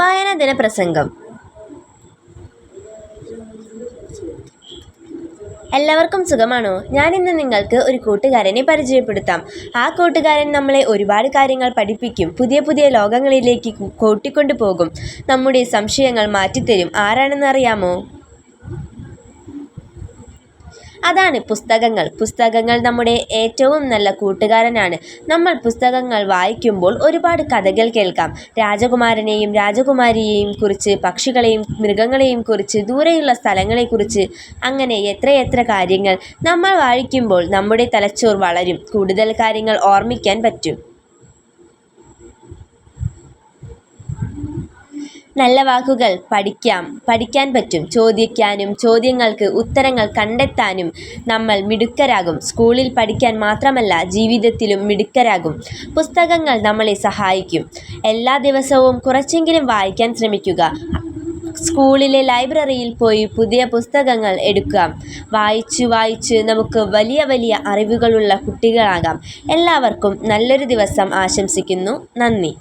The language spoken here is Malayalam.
വായനാ ദിന പ്രസംഗം. എല്ലാവർക്കും സുഖമാണോ? ഞാൻ ഇന്ന് നിങ്ങൾക്ക് ഒരു കൂട്ടുകാരനെ പരിചയപ്പെടുത്താം. ആ കൂട്ടുകാരൻ നമ്മളെ ഒരുപാട് കാര്യങ്ങൾ പഠിപ്പിക്കും പുതിയ പുതിയ ലോകങ്ങളിലേക്ക് കൂട്ടിക്കൊണ്ടു പോകും നമ്മുടെ സംശയങ്ങൾ മാറ്റിത്തരും. ആരാണെന്ന് അറിയാമോ? അതാണ് പുസ്തകങ്ങൾ. പുസ്തകങ്ങൾ നമ്മുടെ ഏറ്റവും നല്ല കൂട്ടുകാരനാണ്. നമ്മൾ പുസ്തകങ്ങൾ വായിക്കുമ്പോൾ ഒരുപാട് കഥകൾ കേൾക്കാം. രാജകുമാരനെയും രാജകുമാരിയെയും കുറിച്ച് പക്ഷികളെയും മൃഗങ്ങളെയും കുറിച്ച് ദൂരെയുള്ള സ്ഥലങ്ങളെക്കുറിച്ച് അങ്ങനെ എത്രയെത്ര കാര്യങ്ങൾ നമ്മൾ വായിക്കുമ്പോൾ നമ്മുടെ തലച്ചോർ വളരും. കൂടുതൽ കാര്യങ്ങൾ ഓർമ്മിക്കാൻ പറ്റും. നല്ല വാക്കുകൾ പഠിക്കാം. പഠിക്കാൻ പറ്റും. ചോദിക്കാനും ചോദ്യങ്ങൾക്ക് ഉത്തരങ്ങൾ കണ്ടെത്താനും നമ്മൾ മിടുക്കരാകും. സ്കൂളിൽ പഠിക്കാൻ മാത്രമല്ല ജീവിതത്തിലും മിടുക്കരാകും. പുസ്തകങ്ങൾ നമ്മളെ സഹായിക്കും. എല്ലാ ദിവസവും കുറച്ചെങ്കിലും വായിക്കാൻ ശ്രമിക്കുക. സ്കൂളിലെ ലൈബ്രറിയിൽ പോയി പുതിയ പുസ്തകങ്ങൾ എടുക്കാം വായിച്ചു വായിച്ച് നമുക്ക് വലിയ വലിയ അറിവുകളുള്ള കുട്ടികളാകാം. എല്ലാവർക്കും നല്ലൊരു ദിവസം ആശംസിക്കുന്നു. നന്ദി.